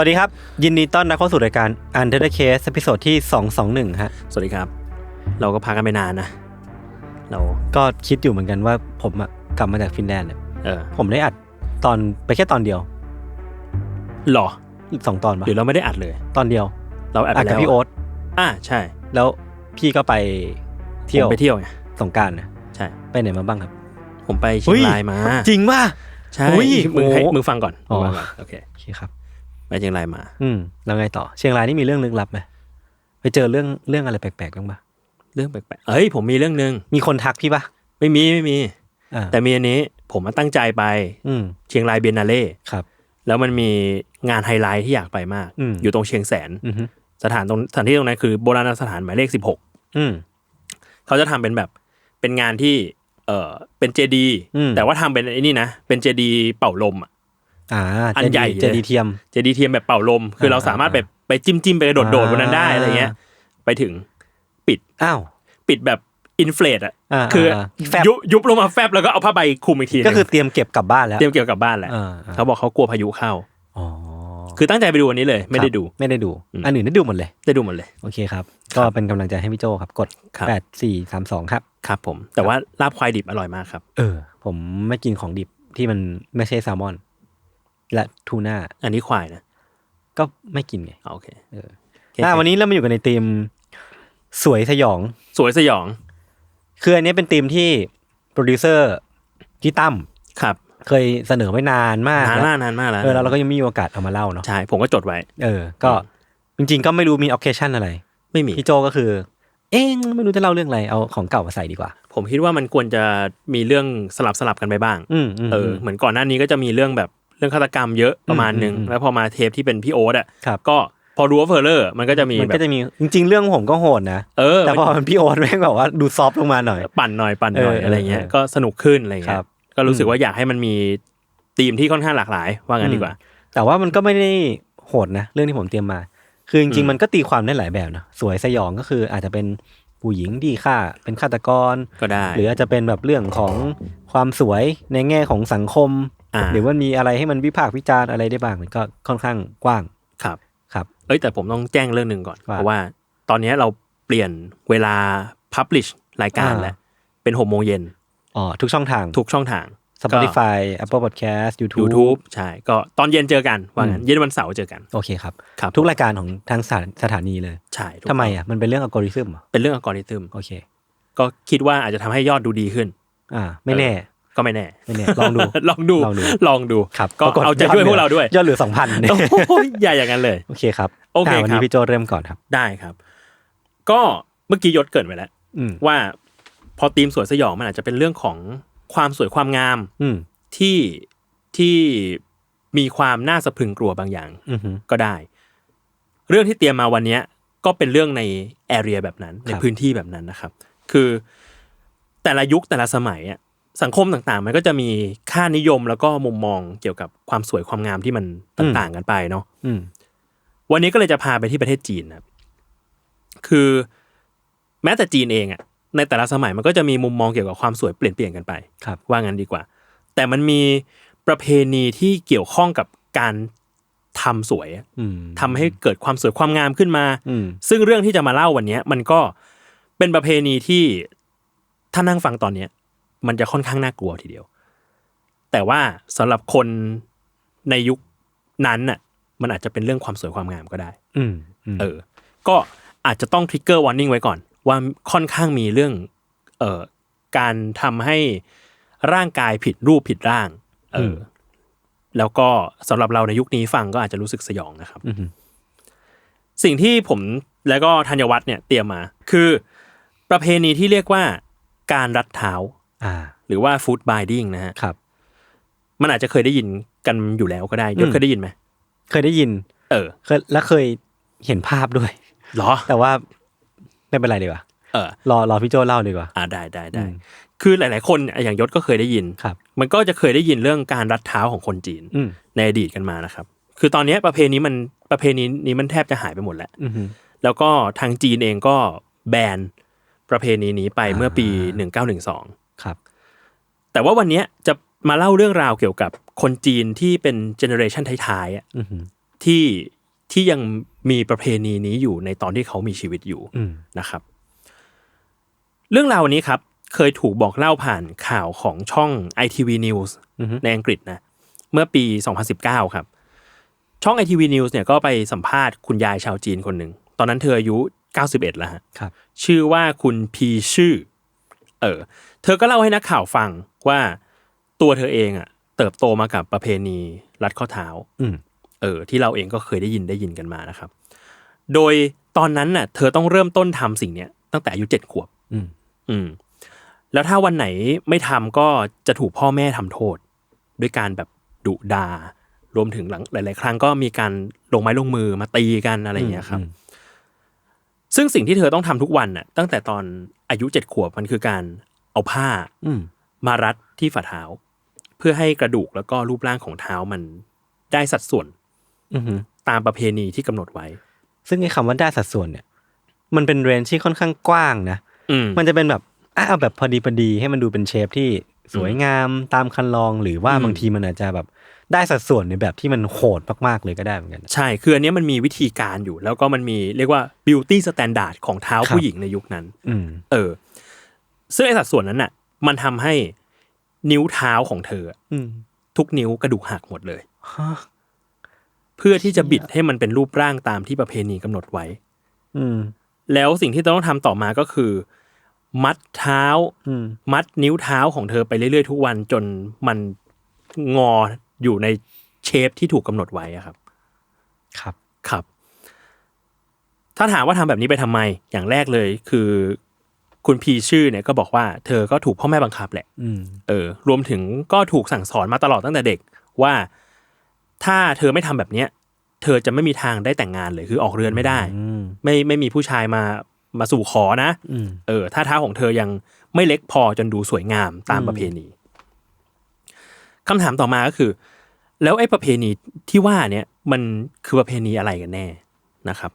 วัสดีครับ ยินดีต้อนรับเข้าสู่รายการ Under the Case ตอนที่ 221 ฮะ สวัสดีครับ เราก็พักกันไปนานนะ เราก็คิดอยู่เหมือนกันว่าผมอะกลับมาจากฟินแลนด์เนี่ยเออผมได้อัดตอนไปแค่ตอนเดียวหรอสองตอนปะหรือเราไม่ได้อัดเลย ตอนเดียว เราอัดอัดไปกับแล้วพี่โอ๊ตอ่าใช่ แล้วพี่ก็ไปเที่ยวผมไปเที่ยวไงสงกรารนะใช่ ไปไหนมาบ้างครับ ผมไปเชีเฮ้ยงยรายมา จริงป่ะใช่อุ้ยมึงให้โอ้มึงฟังก่อนอ๋อมึงฟังก่อนโอเคโอเคครับ ไปเชียงรายมา อืมแล้วไงต่อ เชียงรายนี่มีเรื่องลึกลับไหมไปเจอเรื่องเรื่องอะไรแปลกๆบ้างปะเรื่องแปลกๆเอ้ยผมมีเรื่องหนึ่งมีคนทักพี่ปะไม่มีไม่มีอ่าแต่มีอันนี้ผมมาตั้งใจไป อืมเชียงรายเบียนนาเล่ครับ แล้วมันมีงานไฮไลท์ที่อยากไปมากอืมอยู่ตรงเชียงแสนอืมฮึสถานตรงสถานที่ตรงนั้นคือโบราณสถานหมายเลขสิบหกอืมเขาจะทำเป็นแบบเป็นงานที่ เออเป็นเจดีอืมแต่ว่าทำเป็นไอ้นี่นะเป็นเจดีเป่าลมอะ อ่าอันใหญ่เจดีเลยเทียมเจดีเทียมแบบเป่าลม คือเราสามารถไปไปจิ้มจิ้มไปโดดโดดบนนั้นได้อ่าอะไรเงี้ย ไปถึงปิดอ้าวปิดแบบอินฟลตอะอ่าคืออ่าแฟบยุบยุบลงมาแฟบแล้วก็เอาผ้าใบคลุมอีกทีหนึ่งก็คือเตรียมเก็บกลับบ้านแล้วเตรียมเกี่ยวกับบ้านแหละอ่าอ่าเขาบอกเขากลัวพายุเข้าอ๋อคือตั้งใจไปดูวันนี้เลย ไม่ได้ดูครับไม่ได้ดูอืมอันอื่นได้ดูหมดเลยได้ดูหมดเลยโอเคครับ ก็เป็นกำลังใจให้พี่โจครับกดครับแปดสี่สามสองครับครับ ผมแต่ว่าลาบควายดิบอร่อยมากครับ เออ ผมไม่กินของดิบที่มันไม่ใช่แซลมอน และทูน่า อันนี้ควายนะ ก็ไม่กินไงอ่าโอเคเออโอเคอ่าวันนี้เรามาอยู่กันในธีมสวยสยอง สวยสยอง คืออันนี้เป็นธีมที่โปรดิวเซอร์พี่ตั้มครับ เคยเสนอไว้นานมากนานแล้วมากนานมากแล้วเออแล้วเราก็ยังไม่มีโอกาสเอามาเล่าเนาะใช่ผมก็จดไว้ เออ ก็จริง ๆ ก็ไม่รู้มีออเคชั่นอะไร ไม่มีพี่โจก็คือ เอ๊ะไม่รู้จะเล่าเรื่องอะไรเอาของเก่ามาใส่ดีกว่า ผมคิดว่ามันควรจะมีเรื่องสลับสลับกันไปบ้างอืมอืมเออเหมือนก่อนหน้านี้ก็จะมีเรื่องแบบ เรื่องฆาตกรรมเยอะประมาณหนึ่งอืมอืมแล้วพอมาเทปที่เป็นพี่โอ๊ตอะครับก็พอรู้ว่าเฟอร์เลอร์มันก็จะมีมันแบก็บจะมีจริง ๆ เรื่องผมก็โหดนะเออแต่พอมันพี่โอ๊ตแม่งแบบว่าดูซอฟต์ลงมาหน่อย ปั่นหน่อยปั่นหน่อยเอออะไรเงี้ยเออก็สนุกขึ้นอะไรคเงี้รัยบก็รู้สึกว่าอยากให้มันมีธีมที่ค่อนข้างหลากหลาย ว่างั้นดีกว่า แต่ว่ามันก็ไม่ได้โหดนะเรื่องที่ผมเตรียมมา คือจอืริงมๆมันก็ตีความได้หลายแบบนะสวยสยองก็คืออาจจะเป็นผู้หญิงดีฆ่าเป็นฆาตกรก็ได้ หรืออาจจะเป็นแบบเรื่องของความสวยในแง่ของสังคมอ่า หรือว่ามีอะไรให้มันวิพากษ์วิจารณ์อะไรได้บ้างมันก็ค่อนข้างกว้างครับครับ เอ้ยแต่ผมต้องแจ้งเรื่องหนึ่งก่อนว่าเพราะว่าตอนนี้เราเปลี่ยนเวลา publish รายการอ่าแล้ว เป็นหกโมงเย็นอ๋อทุกช่องทางทุกช่องทาง Spotify Apple Podcast ก็ YouTube YouTube ใช่ ก็ตอนเย็นเจอกันว่างั้นอืมเย็นวันเสาร์เจอกัน โอเคครับครับ ทุกรายการของทางสถานสถานีเลยใช่ถูกทำไมต้งอะมันเป็นเรื่องอัลกอริทึมเหรอเป็นเรื่องอัลกอริทึมโอเค ก็คิดว่าอาจจะทำให้ยอดดูดีขึ้น อ่า ไม่แน่ ก็ไม่แน่ไม่แน่ลองดูลองดูลองดูลองดูครับก็ปรฏเอาใจช่วยพวกเราด้วยยอดเหลือสองพันโอ้ยอย่าอย่างนั้นเลยโอเคครับโอเคาวันครันี้บพี่โจเริ่มก่อนครับ ได้ครับ ก็เมื่อกี้ยศเกรินไปแล้วอืมว่าพอธีมสวยสยองมันอาจจะเป็นเรื่องของความสวยความงาม อืมที่ที่มีความน่าสะพรึงกลัวบางอย่างอือหือก็ได้ เรื่องที่เตรียมมาวันเนี้ยก็เป็นเรื่องในแอเรียแบบนั้น ในครับพื้นที่แบบนั้นนะครับ คือแต่ละยุคแต่ละสมัยอะ สังคมต่างๆ มันก็จะมีค่านิยมแล้วก็มุมมองเกี่ยวกับความสวยความงามที่มันต่างๆกันไปเนาะอืมวันนี้ก็เลยจะพาไปที่ประเทศจีนนะครับคือแม้แต่จีนเองอะในแต่ละสมัยมันก็จะมีมุมมองเกี่ยวกับความสวยเปลี่ยนเปลี่ยนกันไปครับ ว่างั้นดีกว่า แต่มันมีประเพณีที่เกี่ยวข้องกับการทำสวยอะอืมทำให้เกิดความสวยความงามขึ้นมาอืมซึ่งเรื่องที่จะมาเล่าวันเนี้ยมันก็เป็นประเพณีที่ถ้านั่งฟังตอนเนี้ย มันจะค่อนข้างน่ากลัวทีเดียว แต่ว่าสำหรับคนในยุคนั้นน่ะ มันอาจจะเป็นเรื่องความสวยความงามก็ได้ อืมอืมเออ ก็อาจจะต้องทริกเกอร์วอร์นิ่งไว้ก่อน ว่าค่อนข้างมีเรื่อง เอ่อการทำให้ร่างกายผิดรูปผิดร่าง เอออแล้วก็สำหรับเราในยุคนี้ฟังก็อาจจะรู้สึกสยองนะครับอืมสิ่งที่ผมแล้วก็ธัญวัฒน์เนี่ยเตรียมมา คือ ประเพณีที่เรียกว่าการรัดเท้าอ่า หรือว่าฟู t บ i ดิ้งนะฮะครับ มันอาจจะเคยได้ยินกันอยู่แล้วก็ได้ยอืศมเคยได้ยินไหมเคยได้ยิน เออเคยและเคยเห็นภาพด้วยเหรอ แต่ว่าไม่เป็นไรดีกว่าเออรอรอพี่โจเล่าดีกว่าอ่าได้ได้ได้อืมคือหลาย ๆ คนอย่างยศก็เคยได้ยินครับ มันก็จะเคยได้ยินเรื่องการรัดเท้าของคนจีนอืมในอดีตกันมานะครับ คือตอนเนี้ยประเพณีมันประเพณีนี้มันแทบจะหายไปหมดแล้วอืมแล้วก็ทางจีนเองก็แบนประเพณีนี้ไปเมื่อปี 1912 ครับ แต่ว่าวันเนี้ยจะมาเล่าเรื่องราวเกี่ยวกับคนจีนที่เป็นเจเนอเรชันท้ายๆอะอืมที่ที่ยังมีประเพณีนี้อยู่ในตอนที่เขามีชีวิตอยู่อืมนะครับ เรื่องราวนี้ครับเคยถูกบอกเล่าผ่านข่าวของช่อง ITV News อือฮึในอังกฤษนะ เมื่อปี 2019 ครับ ช่อง ITV News เนี่ยก็ไปสัมภาษณ์คุณยายชาวจีนคนหนึ่ง ตอนนั้นเธออายุ 91 แล้วฮะครับชื่อว่าคุณพีชื่อ เออ เธอก็เล่าให้นักข่าวฟังว่าตัวเธอเองอะ เติบโตมากับประเพณีรัดข้อเท้า อืมเออ ที่เราเองก็เคยได้ยินได้ยินกันมานะครับ โดยตอนนั้นน่ะ เธอต้องเริ่มต้นทำสิ่งเนี้ยตั้งแต่อายุเจ็ดขวบ อืม อืม แล้วถ้าวันไหนไม่ทำก็จะถูกพ่อแม่ทำโทษ ด้วยการแบบดุดา รวมถึงหลังหลาย ๆ ครั้งก็มีการลงไม้ลงมือมาตีกันอะไรอย่างเงี้ยครับอืมซึ่งสิ่งที่เธอต้องทำทุกวันน่ะ ตั้งแต่ตอนอายุเจ็ดขวบมันคือการ เอาผ้าอืมมารัดที่ฝ่าเท้า เพื่อให้กระดูกแล้วก็รูปร่างของเท้ามันได้สัดส่วนอืมตามประเพณีที่กำหนดไว้ ซึ่งไอ้คำว่าได้สัดส่วนเนี่ย มันเป็นเรนจ์ที่ค่อนข้างกว้างนะอืมมันจะเป็นแบบอะเอาแบบพอดีพอดีให้มันดูเป็นเชฟที่สวยงามตามคันลองหรือว่าอืมบางทีมันอาจจะแบบได้สัดส่วนในแบบที่มันโหดมากๆเลยก็ได้เหมือนกันนะใช่ คืออันเนี้ยมันมีวิธีการอยู่ แล้วก็มันมีเรียกว่า beauty standard ของเท้าครับผู้หญิงในยุคนั้นอืมเออ ซึ่งไอ้สัดส่วนนั้นน่ะ มันทำให้นิ้วเท้าของเธอ อืมทุกนิ้วกระดูกหักหมดเลยฮะเพื่อที่จะบิดให้มันเป็นรูปร่างตามที่ประเพณีกำหนดไว้ อืมแล้วสิ่งที่ต้องทำต่อมาก็คือ มัดเท้าอืมมัดนิ้วเท้าของเธอไปเรื่อยๆทุกวันจนมันงออยู่ในเชฟที่ถูกกำหนดไว้อะครับ ครับครับ ถ้าถามว่าทำแบบนี้ไปทำไม อย่างแรกเลย คือ คุณพีชื่อเนี่ยก็บอกว่าเธอก็ถูกพ่อแม่บังคับแหละอืมเออ รวมถึงก็ถูกสั่งสอนมาตลอดตั้งแต่เด็กว่า ถ้าเธอไม่ทำแบบเนี้ย เธอจะไม่มีทางได้แต่งงานเลยคือออกเรือนไม่ได้อืมไม่ไม่มีผู้ชายมามาสู่ขอนะอืมเออ ถ้าเท้าของเธอยังไม่เล็กพอจนดูสวยงามตามอืมประเพณีคำถามต่อมาก็คือ แล้วไอ้ประเพณีที่ว่าเนี่ย มันคือประเพณีอะไรกันแน่นะครับ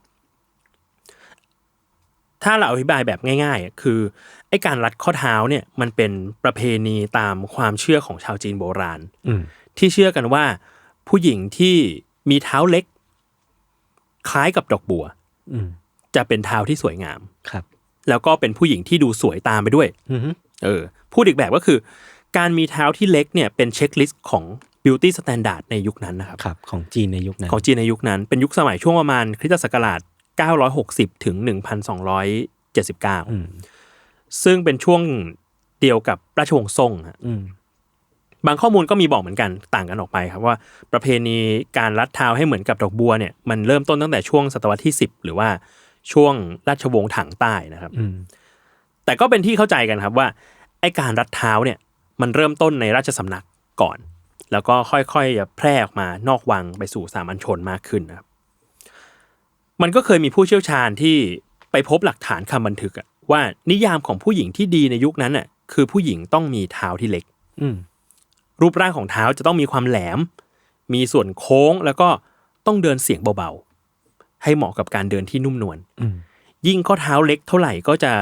ถ้าเราอธิบายแบบง่ายๆอะคือไอ้การรัดข้อเท้าเนี่ยมันเป็นประเพณีตามความเชื่อของชาวจีนโบราณอืมที่เชื่อกันว่า ผู้หญิงที่มีเท้าเล็ก คล้ายกับดอกบัวอืมจะเป็นเท้าที่สวยงามครับ แล้วก็เป็นผู้หญิงที่ดูสวยตามไปด้วยอืมเออพูดอีกแบบก็คือ การมีเท้าที่เล็กเนี่ยเป็นเช็คลิสต์ของ beauty standard ในยุคนั้นนะครับครับของจีนในยุคนั้น ของจีนในยุคนั้น เป็นยุคสมัยช่วงประมาณคริสตศักราช 960 ถึง 1279อืมซึ่งเป็นช่วงเดียวกับราชวงศ์ซ่งฮะอืมบางข้อมูลก็มีบอกเหมือนกันต่างกันออกไปครับว่าประเพณีการรัดเท้าให้เหมือนกับดอกบัวเนี่ยมันเริ่มต้นตั้งแต่ช่วงศตวรรษที่ 10 หรือว่าช่วงราชวงศ์ถังใต้นะครับอืมแต่ก็เป็นที่เข้าใจกันครับว่าไอ้การรัดเท้าเนี่ยมันเริ่มต้นในราชสำนักก่อน แล้วก็ค่อยๆจะแพร่ออกมานอกวังไปสู่สามัญชนมากขึ้นนะครับ มันก็เคยมีผู้เชี่ยวชาญที่ไปพบหลักฐานคำบันทึกอะว่านิยามของผู้หญิงที่ดีในยุคนั้นน่ะคือผู้หญิงต้องมีเท้าที่เล็ก อืมรูปร่างของเท้าจะต้องมีความแหลม มีส่วนโค้งแล้วก็ต้องเดินเสียงเบาๆ ให้เหมาะกับการเดินที่นุ่มนวลอืมยิ่งข้อเท้าเล็กเท่าไหร่ก็จะ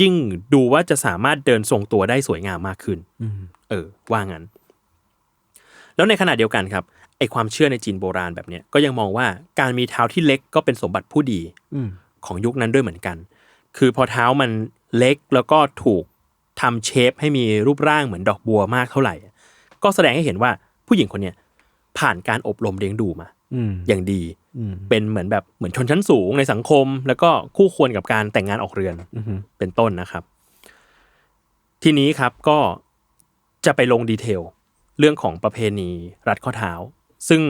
ยิ่งดูว่าจะสามารถเดินทรงตัวได้สวยงามมากขึ้นอืมเออว่างั้น แล้วในขณะเดียวกันครับ ไอความเชื่อในจีนโบราณแบบเนี้ยก็ยังมองว่าการมีเท้าที่เล็กก็เป็นสมบัติผู้ดีอืมของยุคนั้นด้วยเหมือนกัน คือพอเท้ามันเล็กแล้วก็ถูกทำเชฟให้มีรูปร่างเหมือนดอกบัวมากเท่าไหร่ ก็แสดงให้เห็นว่าผู้หญิงคนเนี้ยผ่านการอบรมเลี้ยงดูมาอืมอย่างดีอืมเป็นเหมือนแบบเหมือนชนชั้นสูงในสังคม แล้วก็คู่ควรกับการแต่งงานออกเรือนอืมเป็นต้นนะครับ ทีนี้ครับก็จะไปลงดีเทล เรื่องของประเพณีรัดข้อเท้า ซึ่ง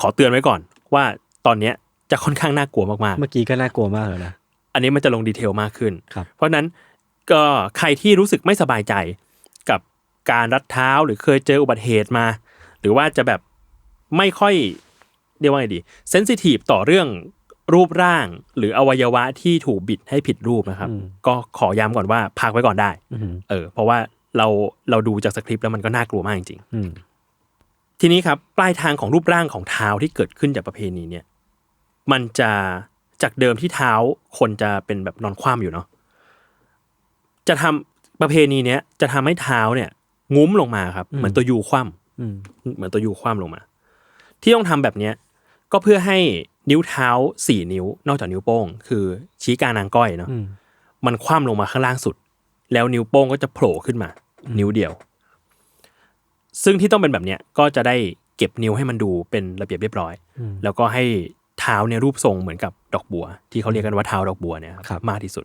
ขอเตือนไว้ก่อนว่าตอนเนี้ยจะค่อนข้างน่ากลัวมากเมื่อกี้ก็น่ากลัวมากเลยนะๆอันนี้มันจะลงดีเทลมากขึ้น ครับเพราะฉะนั้นก็ใครที่รู้สึกไม่สบายใจกับการรัดเท้าหรือเคยเจออุบัติเหตุมา หรือว่าจะแบบไม่ค่อยเรียกว่าไงดีเซนซิทีฟต่อเรื่องรูปร่าง หรืออวัยวะที่ถูกบิดให้ผิดรูปนะครับอืมก็ขอย้ำก่อนว่าพักไว้ก่อนได้อืมเออ เพราะว่าเราเราดูจากสคริปต์แล้วมันก็น่ากลัวมากจริงอืมๆ ทีนี้ครับปลายทางของรูปร่างของเท้าที่เกิดขึ้นจากประเพณีเนี่ยมันจะจากเดิมที่เท้าคนจะเป็นแบบนอนคว่ำอยู่เนาะจะทำประเพณีเนี้ยจะทำให้เท้าเนี่ยงุ้มลงมาครับ เหมือนตัวยูคว่ำอืมเหมือนตัวยูคว่ำลงมา ที่ต้องทำแบบเนี้ยก็เพื่อให้นิ้วเท้าสี่นิ้ว นอกจากนิ้วโป้ง คือชี้กลางนางก้อยเนาะอืมมันคว่ำลงมาข้างล่างสุด แล้วนิ้วโป้งก็จะโผล่ขึ้นมา นิ้วเดียว ซึ่งที่ต้องเป็นแบบเนี้ยก็จะได้เก็บนิ้วให้มันดูเป็นระเบียบเรียบร้อยอืมแล้วก็ให้เท้าเนี่ยรูปทรงเหมือนกับดอกบัว ที่เขาเรียกกันว่าเท้าดอกบัวเนี่ยครับมากที่สุด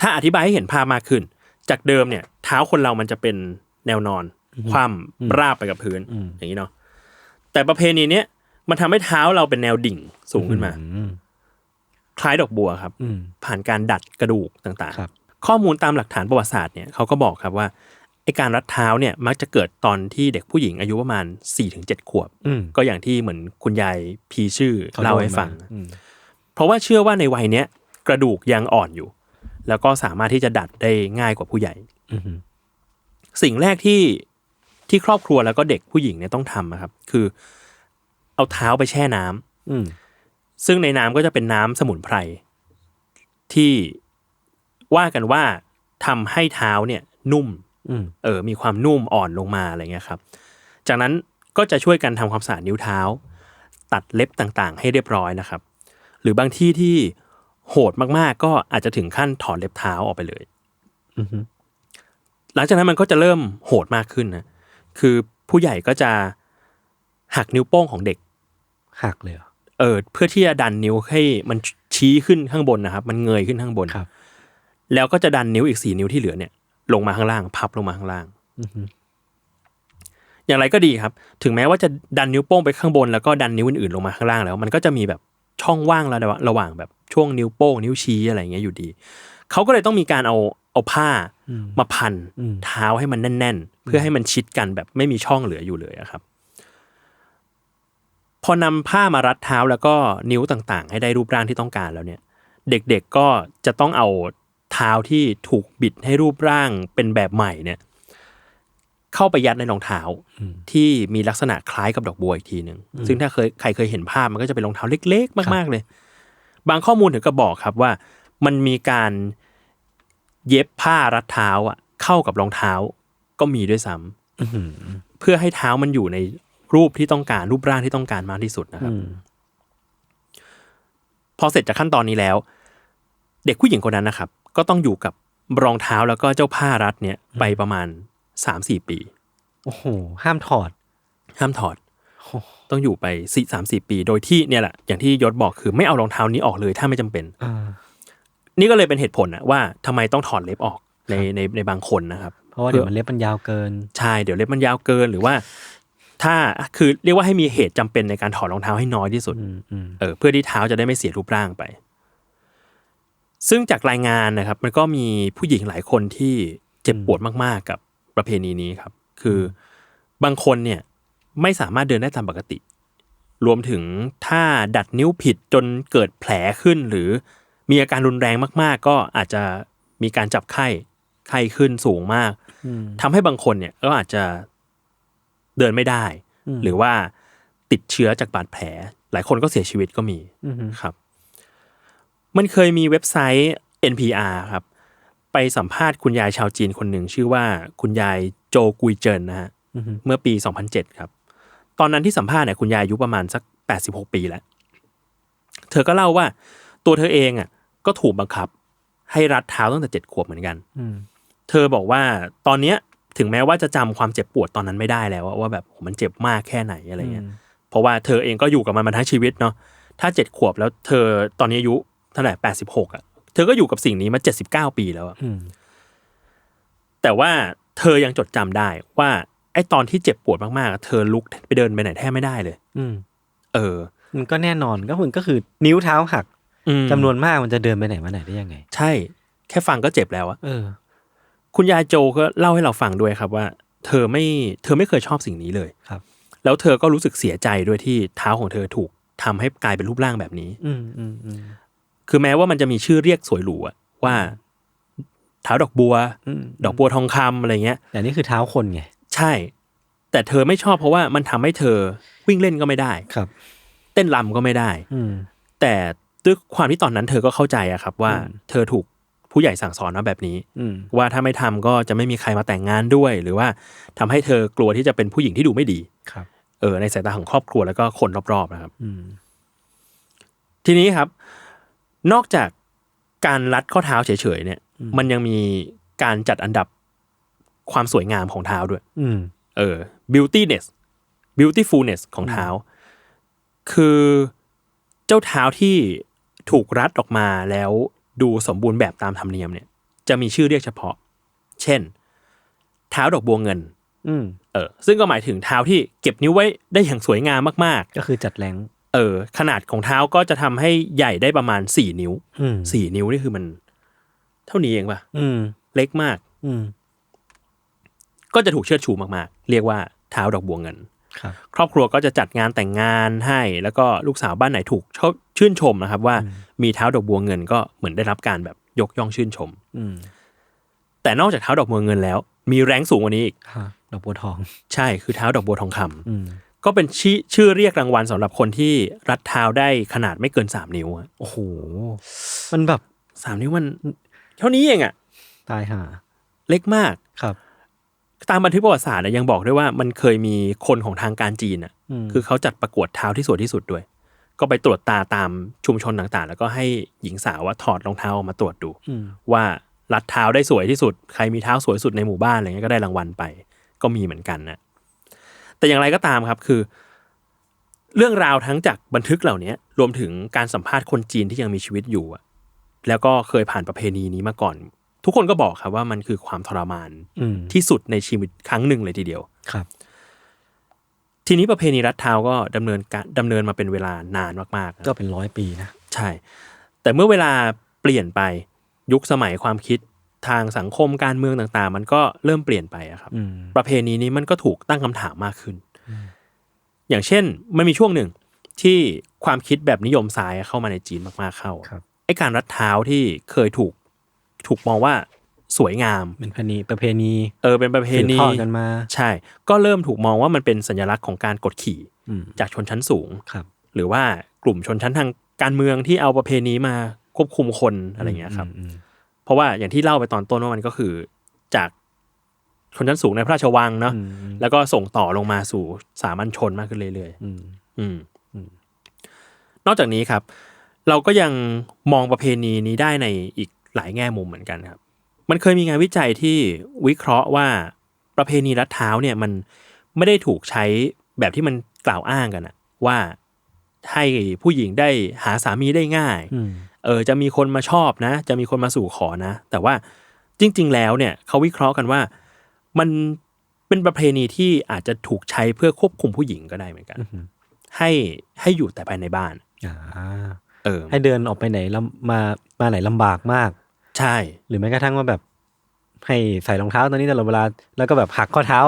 ถ้าอธิบายให้เห็นภาพมากขึ้น จากเดิมเนี่ย เท้าคนเรามันจะเป็นแนวนอน คว่ำราบไปกับพื้นอืมอย่างนี้เนาะแต่ประเพณีเนี้ยมันทำให้เท้าเราเป็นแนวดิ่งสูงขึ้นมาอืมคล้ายดอกบัวครับอืมผ่านการดัดกระดูกต่างครับๆข้อมูลตามหลักฐานประวัติศาสตร์เนี่ยเขาก็บอกครับว่า ไอการรัดเท้าเนี่ยมักจะเกิดตอนที่เด็กผู้หญิงอายุประมาณ4ี่ถึงเจ็ดขวบอืมก็อย่างที่เหมือนคุณยายพีชื่อขเล่าโดนให้ฟังมอืมเพราะว่าเชื่อว่าในวัยเนี้ยกระดูกยังอ่อนอยู่ แล้วก็สามารถที่จะดัดได้ง่ายกว่าผู้ใหญ่อืมสิ่งแรกที่ที่ครอบครัวแล้วก็เด็กผู้หญิงเนี่ยต้องทำอะครับ คือ เอาเท้าไปแช่น้ำอืมซึ่งในน้ำก็จะเป็นน้ำสมุนไพร ที่ว่ากันว่าทำให้เท้าเนี่ยนุ่มอืม เออ มีความนุ่มอ่อนลงมาอะไรเงี้ยครับ จากนั้นก็จะช่วยกันทำความสะอาดนิ้วเท้า ตัดเล็บต่างๆ ให้เรียบร้อยนะครับ หรือบางที่ที่โหดมากๆ ก็อาจจะถึงขั้นถอดเล็บเท้าออกไปเลยอืมหลังจากนั้นมันก็จะเริ่มโหดมากขึ้นนะคือผู้ใหญ่ก็จะหักนิ้วโป้งของเด็ก หักเลยเหรอเออ เพื่อที่จะดันนิ้วให้มันชี้ขึ้นข้างบนนะครับ มันเงยขึ้นข้างบนครับ แล้วก็จะดันนิ้วอีกสี่นิ้วที่เหลือเนี่ย ลงมาข้างล่าง พับลงมาข้างล่างอืมอย่างไรก็ดีครับ ถึงแม้ว่าจะดันนิ้วโป้งไปข้างบนแล้วก็ดันนิ้วอื่นๆลงมาข้างล่างแล้ว มันก็จะมีแบบช่องว่างระหว่างระหว่างแบบช่วงนิ้วโป้งนิ้วชี้อะไรอย่างเงี้ยอยู่ดีเขาก็เลยต้องมีการเอาเอาผ้าอืมมาพันอืมเท้าให้มันแน่น ๆ เพื่อให้มันชิดกันแบบไม่มีช่องเหลืออยู่เลยอะครับ พอนำผ้ามารัดเท้าแล้วก็นิ้วต่างๆ ให้ได้รูปร่างที่ต้องการแล้วเนี่ย เด็กๆก็จะต้องเอา เท้าที่ถูกบิดให้รูปร่างเป็นแบบใหม่เนี่ย เข้าไปยัดในรองเท้าอืมที่มีลักษณะคล้ายกับดอกบัวอีกทีหนึ่งซึ่งถ้าเคยใครเคยเห็นภาพมันก็จะเป็นรองเท้าเล็ก ๆ มาก ๆ เลย บางข้อมูลถึงก็บอกครับว่า มันมีการเย็บผ้ารัดเท้าอะ เข้ากับรองเท้าก็มีด้วยซ้ำอืมเพื่อให้เท้ามันอยู่ในรูปที่ต้องการรูปร่างที่ต้องการมากที่สุดนะครับอืมพอเสร็จจากขั้นตอนนี้แล้ว เด็กผู้หญิงคนนั้นนะครับ ก็ต้องอยู่กับรองเท้าแล้วก็เจ้าผ้ารัดเนี่ยไปประมาณสามสี่ปี โอ้โห ห้ามถอด ห้ามถอด ต้องอยู่ไปสี่สามสี่ปี โดยที่เนี่ยแหละ อย่างที่ยศบอกคือไม่เอารองเท้านี้ออกเลยถ้าไม่จำเป็นอ่านี่ก็เลยเป็นเหตุผลนะว่าทำไมต้องถอดเล็บออกในในในบางคนนะครับ เพราะว่าเดี๋ยวมันเล็บมันยาวเกิน ใช่ เดี๋ยวเล็บมันยาวเกินหรือว่า ถ้าคือเรียกว่าให้มีเหตุจำเป็นในการถอดรองเท้าให้น้อยที่สุดอืมอืมเออเพื่อที่เท้าจะได้ไม่เสียรูปร่างไป ซึ่งจากรายงานนะครับ มันก็มีผู้หญิงหลายคนที่เจ็บปวดมากๆกับประเพณีนี้ครับ คือบางคนเนี่ยไม่สามารถเดินได้ตามปกติ รวมถึงถ้าดัดนิ้วผิดจนเกิดแผลขึ้น หรือมีอาการรุนแรงมาก ๆ ก็อาจจะมีการจับไข้ไข้ขึ้นสูงมากอืมทำให้บางคนเนี่ยก็อาจจะเดินไม่ได้อืมหรือว่าติดเชื้อจากบาดแผล หลายคนก็เสียชีวิตก็มีอืมครับ มันเคยมีเว็บไซต์ NPR ครับ ไปสัมภาษณ์คุณยายชาวจีนคนหนึ่งชื่อว่าคุณยายโจกุยเจินนะฮะอืมเมื่อปี 2007 ครับ ตอนนั้นที่สัมภาษณ์เนี่ยคุณยายอายุประมาณสัก 86 ปีแล้ว เธอก็เล่าว่าตัวเธอเองอะก็ถูกบังคับ ให้รัดเท้าตั้งแต่เจ็ดขวบเหมือนกันอืมเธอบอกว่าตอนเนี้ยถึงแม้ว่าจะจำความเจ็บปวดตอนนั้นไม่ได้แล้วอะว่าแบบโหมันเจ็บมากแค่ไหนอะไรเงี้ยเพราะว่าเธอเองก็อยู่กับมันมาทั้งชีวิตเนาะถ้าเจ็ดขวบแล้วเธอตอนนี้อายุ เท่าไหร่แปดสิบหกอะเธอก็อยู่กับสิ่งนี้มาเจ็ดสิบเก้าปีแล้วอะอืมแต่ว่าเธอยังจดจำได้ว่าไอ้ตอนที่เจ็บปวดมากๆอะเธอลุกไปเดินไปไหนแทบไม่ได้เลย อืมเออ มันก็แน่นอนก็คือก็คือนิ้วเท้าหักอืมจำนวนมากมันจะเดินไปไหนมาไหนได้ยังไง ใช่ แค่ฟังก็เจ็บแล้วอะเออ คุณยายโจก็เล่าให้เราฟังด้วยครับว่า เธอไม่เธอไม่เคยชอบสิ่งนี้เลยครับ แล้วเธอก็รู้สึกเสียใจด้วยที่เท้าของเธอถูกทำให้กลายเป็นรูปร่างแบบนี้ อืมอืมอืม คือแม้ว่ามันจะมีชื่อเรียกสวยหรูอะว่าเท้าดอกบัวอืมดอกบัวทองคำอะไรเงี้ยแต่นี่คือเท้าคนไงใช่ แต่เธอไม่ชอบเพราะว่ามันทำให้เธอวิ่งเล่นก็ไม่ได้ครับ เต้นรำก็ไม่ได้ อืมแต่ด้วยความที่ตอนนั้นเธอก็เข้าใจอะครับ ว่าอืมเธอถูกผู้ใหญ่สั่งสอนมาแบบนี้อืมว่าถ้าไม่ทำก็จะไม่มีใครมาแต่งงานด้วย หรือว่าทำให้เธอกลัวที่จะเป็นผู้หญิงที่ดูไม่ดีครับ เออ ในสายตาของครอบครัวแล้วก็คนรอบๆนะครับอืมทีนี้ครับ นอกจากการรัดข้อเท้าเฉยๆเนี่ย มันยังมีการจัดอันดับความสวยงามของเท้าด้วยอืมเออ beautiness beautifulness ของเท้า คือเจ้าเท้าที่ถูกรัดออกมาแล้วดูสมบูรณ์แบบตามธรรมเนียมเนี่ย จะมีชื่อเรียกเฉพาะ เช่น เท้าดอกบัวเงิน อืมเออ ซึ่งก็หมายถึงเท้าที่เก็บนิ้วไว้ได้อย่างสวยงามมากก็คือจัดแรงๆ เออขนาดของเท้าก็จะทำให้ใหญ่ได้ประมาณสี่นิ้วอืมสี่นิ้วนี่คือมัน เท่านี้เองป่ะอืมเล็กมาก อืมก็จะถูกเชิดชูมากๆ เรียกว่าเท้าดอกบัวเงินครับครอบครัวก็จะจัดงานแต่งงานให้ แล้วก็ลูกสาวบ้านไหนถูกชอบชื่นชมนะครับ ว่ามีเท้าดอกบัวเงินก็เหมือนได้รับการแบบยกย่องชื่นชม อืมแต่นอกจากเท้าดอกบัวเงินแล้ว มีแรงสูงกว่านี้อีกฮะดอกบัวทอง ใช่คือเท้าดอกบัวทองคำอืม ก็เป็นชื่อชื่อเรียกรางวัลสำหรับคนที่รัดเท้าได้ขนาดไม่เกินสามนิ้วอะโอ้โหมันแบบสามนิ้วมัน เท่านี้เองอะตายห่าเล็กมากครับ ตามบันทึกประวัติศาสตร์อะยังบอกด้วยว่ามันเคยมีคนของทางการจีนอะอืมคือเขาจัดประกวดเท้าที่สวยที่สุดด้วย ก็ไปตรวจตาตามชุมชนต่างๆ แล้วก็ให้หญิงสาวว่าถอดรองเท้าออกมาตรวจดูอืมว่ารัดเท้าได้สวยที่สุด ใครมีเท้าสวยสุดในหมู่บ้านอะไรเงี้ยก็ได้รางวัลไป ก็มีเหมือนกันนะ แต่อย่างไรก็ตามครับคือ เรื่องราวทั้งจากบันทึกเหล่านี้รวมถึงการสัมภาษณ์คนจีนที่ยังมีชีวิตอยู่อะแล้วก็เคยผ่านประเพณีนี้มาก่อน ทุกคนก็บอกครับว่ามันคือความทรมานอืมที่สุดในชีวิตครั้งหนึ่งเลยทีเดียวครับ ทีนี้ประเพณีรัดเท้าก็ดำเนินการดำเนินมาเป็นเวลานานมากๆนะก็เป็นร้อยปีนะใช่ แต่เมื่อเวลาเปลี่ยนไปยุคสมัยความคิด ทางสังคมการเมืองต่างๆ มันก็เริ่มเปลี่ยนไปอะครับอืมประเพณีนี้มันก็ถูกตั้งคำถามมากขึ้น อย่างเช่นมันมีช่วงหนึ่งที่ความคิดแบบนิยมซ้ายเข้ามาในจีนมากๆเข้าครับไอ้การรัดเท้าที่เคยถูกถูกมองว่าสวยงามเป็นประเพณีประเพณีเออเป็นประเพสืบณีทอดกันมา ใช่ ก็เริ่มถูกมองว่ามันเป็นสัญลักษณ์ของการกดขี่อืมจากชนชั้นสูงครับ หรือว่ากลุ่มชนชั้นทางการเมืองที่เอาประเพณีมาควบคุมคนอะไรเงี้ยครับอืม เพราะว่าอย่างที่เล่าไปตอนต้นว่ามันก็คือจากชนชั้นสูงในพระราชวังเนาะอืมแล้วก็ส่งต่อลงมาสู่สามัญชนมากขึ้นเรื่อยอืมๆอืมนอกจากนี้ครับ เราก็ยังมองประเพณีนี้ได้ในอีกหลายแง่มุมเหมือนกันครับ มันเคยมีงานวิจัยที่วิเคราะห์ว่าประเพณีรัดเท้าเนี่ยมันไม่ได้ถูกใช้แบบที่มันกล่าวอ้างกันอะว่าให้ผู้หญิงได้หาสามีได้ง่ายอืมเออจะมีคนมาชอบนะ จะมีคนมาสู่ขอนะ แต่ว่าจริง ๆ แล้วเนี่ยเขาวิเคราะห์กันว่ามันเป็นประเพณีที่อาจจะถูกใช้เพื่อควบคุมผู้หญิงก็ได้เหมือนกันอืมให้ให้อยู่แต่ภายในบ้านอ่าเออ ให้เดินออกไปไหนลำมามาไหนลำบากมาก ใช่ หรือแม้กระทั่งว่าแบบ ให้ใส่รองเท้าตอนนี้ตลอดเวลาแล้วก็แบบหักข้อเท้า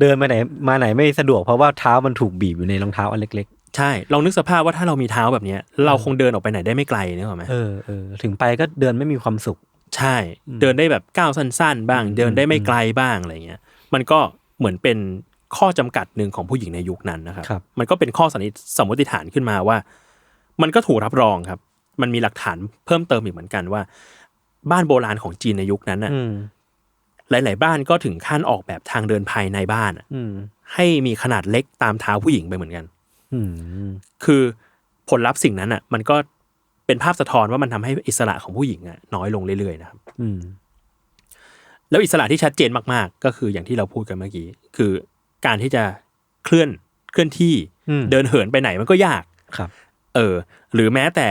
เดินไปไหนมาไหนไม่สะดวกเพราะว่าเท้ามันถูกบีบอยู่ในรองเท้าอันเล็ก ใช่ลองนึกสภาพว่าถ้าเรามีเท้าแบบเนี้ย เราคงเดินออกไปไหนได้ไม่ไกลนึกออกไหมๆเออเออถึงไปก็เดินไม่มีความสุข ใช่ เดินได้แบบก้าวสั้น ๆ บ้าง เดินได้ไม่ไกลบ้างอะไรเงี้ย มันก็เหมือนเป็นข้อจำกัดหนึ่งของผู้หญิงในยุคนั้นนะครับครับมันก็เป็นข้อสันนิษสมมติฐานขึ้นมาว่า มันก็ถูกรับรองครับ มันมีหลักฐานเพิ่มเติมอีกเหมือนกันว่า บ้านโบราณของจีนในยุคนั้นน่ะอืมหลาย ๆ บ้านก็ถึงขั้นออกแบบทางเดินภายในบ้านอะอืมให้มีขนาดเล็กตามเท้าผู้หญิงไปเหมือนกันอืม คือผลลัพธ์สิ่งนั้นอะ มันก็เป็นภาพสะท้อนว่ามันทำให้อิสระของผู้หญิงอะน้อยลงเรื่อยๆนะครับ อืมแล้วอิสระที่ชัดเจนมากๆ ก็คืออย่างที่เราพูดกันเมื่อกี้ คือการที่จะเคลื่อนเคลื่อนที่อืมเดินเหินไปไหนมันก็ยากครับ เออ หรือแม้แต่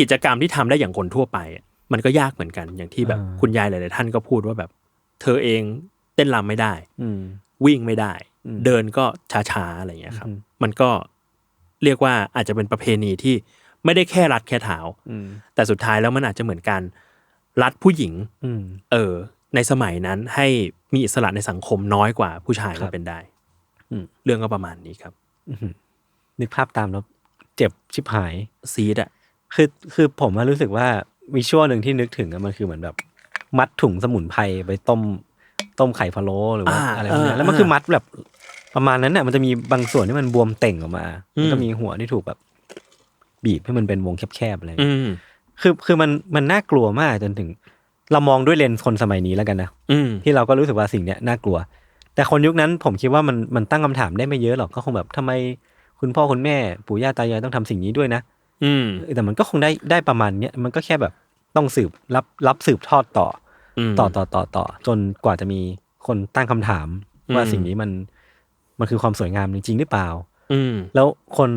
กิจกรรมที่ทำได้อย่างคนทั่วไปอะมันก็ยากเหมือนกันอย่างที่แบบอ่าคุณยายหลาย ๆ ท่านก็พูดว่าแบบ เธอเองเต้นรำไม่ได้ อืมวิ่งไม่ได้อืมเดินก็ช้าๆอะไรอย่างเงี้ยครับอืมมันก็ เรียกว่าอาจจะเป็นประเพณีที่ไม่ได้แค่รัดแค่เท้าอืมแต่สุดท้ายแล้วมันอาจจะเหมือนการรัดผู้หญิงอืมเออ ในสมัยนั้นให้มีอิสระในสังคมน้อยกว่าผู้ชายครัก็บเป็นได้อืมเรื่องก็ประมาณนี้ครับนึกภาพตามแล้วเจ็บชิบหายซีดอะคือคือผมว่ารู้สึกว่ามีช่วงหนึ่งที่นึกถึงอะมันคือเหมือนแบบ มัดถุงสมุนไพรไปต้มต้มไข่พะโล้หรือว่าอะไรพวกเนี้ยแล้วมันคือมัดแบบ ประมาณนั้นน่ะมันจะมีบางส่วนที่มันบวมเต่งออกมาแล้วก็มีหัวที่ถูกแบบ บีบให้มันเป็นวงแคบๆอะไรอย่างอืเงี้ยมคือคือมันมันน่ากลัวมากจนถึง เรามองด้วยเลนส์คนสมัยนี้แล้วกันนะอืมที่เราก็รู้สึกว่าสิ่งเนี้ยน่ากลัว แต่คนยุคนั้นผมคิดว่ามันมันตั้งคำถามได้ไม่เยอะหรอกก็คงแบบทำไมคุณพ่อคุณแม่ปู่ย่าตายายต้องทำสิ่งนี้ด้วยนะอืมเออแต่มันก็คงได้ได้ประมาณเนี้ยมันก็แค่แบบต้องสืบรับรับสืบทอดต่ออืมต่อต่อต่อต่อจนกว่าจะมีคนตั้งคำถามว่าอืมสิ่งนี้มัน มันคือความสวยงามจริงๆหรือเปล่า อืม แล้วคน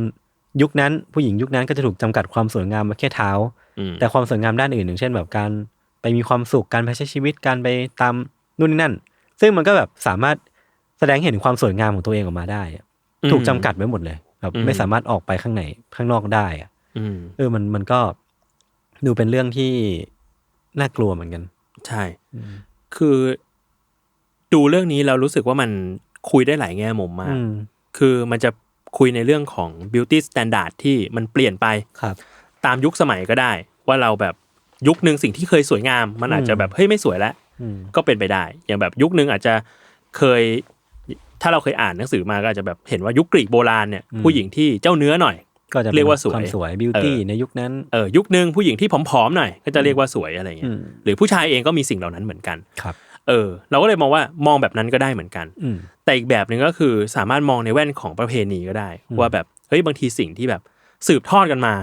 ยุคนั้นผู้หญิงยุคนั้นก็จะถูกจำกัดความสวยงามมาแค่เท้า อืม แต่ความสวยงามด้านอื่นอย่างเช่นแบบการไปมีความสุขการไปใช้ชีวิตการไปตามนู่นนี่นั่น ซึ่งมันก็แบบสามารถแสดงให้เห็นความสวยงามของตัวเองออกมาได้อะถูกจำกัดไว้หมดเลยแบบอืมไม่สามารถออกไปข้างในข้างนอกได้อะอืม เออมันมันก็ดูเป็นเรื่องที่น่ากลัวเหมือนกัน ใช่ คือ ดูเรื่องนี้เรารู้สึกว่ามัน คุยได้หลายแง่มุมมากอืมคือมันจะคุยในเรื่องของ beauty standard ที่มันเปลี่ยนไปครับ ตามยุคสมัยก็ได้ ว่าเราแบบยุคหนึ่งสิ่งที่เคยสวยงาม มันอาจจะแบบเฮ้ยไม่สวยแล้วอืมก็เป็นไปได้ อย่างแบบยุคหนึ่งอาจจะเคย ถ้าเราเคยอ่านหนังสือมาก็อาจจะแบบเห็นว่ายุคกรีกโบราณเนี่ยผู้หญิงที่เจ้าเนื้อหน่อย ก็จะป็นเรียกว่าสวยความสวยบิวตี้เออในยุคนั้นเออยุคหนึ่งผู้หญิงที่ผอมๆหน่อย ก็จะเรียกว่าสวยอะไรเงี้อืยมหรือผู้ชายเองก็มีสิ่งเหล่านั้นเหมือนกันครับ เออ เราก็เลยมองว่ามองแบบนั้นก็ได้เหมือนกันอืมแต่อีกแบบหนึ่งก็คือสามารถมองในแว่นของประเพณีก็ได้ ว่าแบบเฮ้ยบางทีสิ่งที่แบบสืบทอดกันมา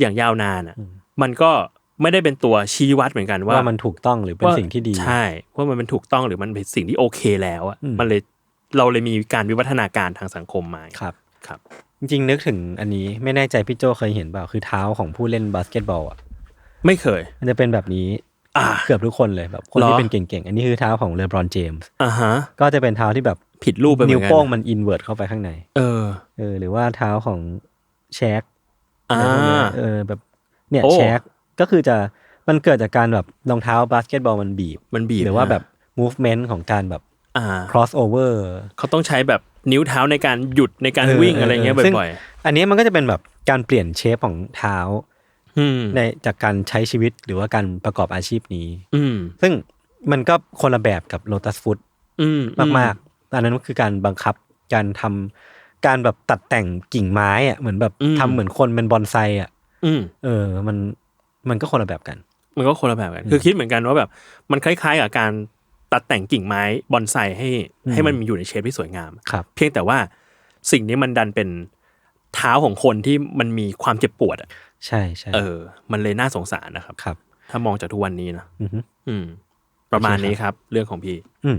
อย่างยาวนานอะ มันก็ไม่ได้เป็นตัวชี้วัดเหมือนกันว่าว่ามันถูกต้องหรือเป็นว่าสิ่งที่ดีใช่ว่ามันเป็นถูกต้องหรือมันเป็นสิ่งที่โอเคแล้วอะอืมมันเลยเราเลยมีการวิวัฒนาการทางสังคมมาครับครับ จริงๆนึกถึงอันนี้ไม่แน่ใจพี่โจเคยเห็นเปล่าคือเท้าของผู้เล่นบาสเกตบอลอะไม่เคย มันจะเป็นแบบนี้อ่า เกือบทุกคนเลยแบบคนเหรที่อเป็นเก่งๆ อันนี้คือเท้าของเลบรอนเจมส์อ่าฮะก็จะเป็นเท้าที่แบบผิดรูปไปเหมืนิ้อวนกันโป้งมันอินเวิร์ดเข้าไปข้างใน เออเออ หรือว่าเท้าของแชกอ่าอะไรพวกเนี้ยเออแบบเนี่ยโอ้แชกก็คือจะมันเกิดจากการแบบรองเท้าบาสเกตบอลมันบีบมันบีบหรือว่านะแบบ movement ของการแบบอ่า cross over เขาต้องใช้แบบนิ้วเท้าในการหยุดในการเออวิ่งเอออะไรเงี้ยซึ่งบ่อยอันนี้มันก็จะเป็นแบบการเปลี่ยนเชฟของเท้าๆอืม ในจากการใช้ชีวิตหรือว่าการประกอบอาชีพนี้ อืมซึ่งมันก็คนละแบบกับ Lotus Food อืมมากๆอันนั้นก็คือการบังคับการทำการแบบตัดแต่งกิ่งไม้อะเหมือนแบบทำเหมือนคนเป็นบอนไซอะอืมเออ มันมันก็คนละแบบกัน มันก็คนละแบบกัน คือคิดเหมือนกันว่าแบบ มันคล้าย ๆ กับการตัดแต่งกิ่งไม้บอนไซให้อืมให้มันอยู่ในเชฟที่สวยงามครับเพียงแต่ว่าสิ่งนี้มันดันเป็นเท้าของคนที่มันมีความเจ็บปวดอะ ใช่ใช่เออ มันเลยน่าสงสารนะครับครับ ถ้ามองจากทุกวันนี้นะอือฮึอืมประมาณโอเคครับนี้ครับ เรื่องของพี่ อืม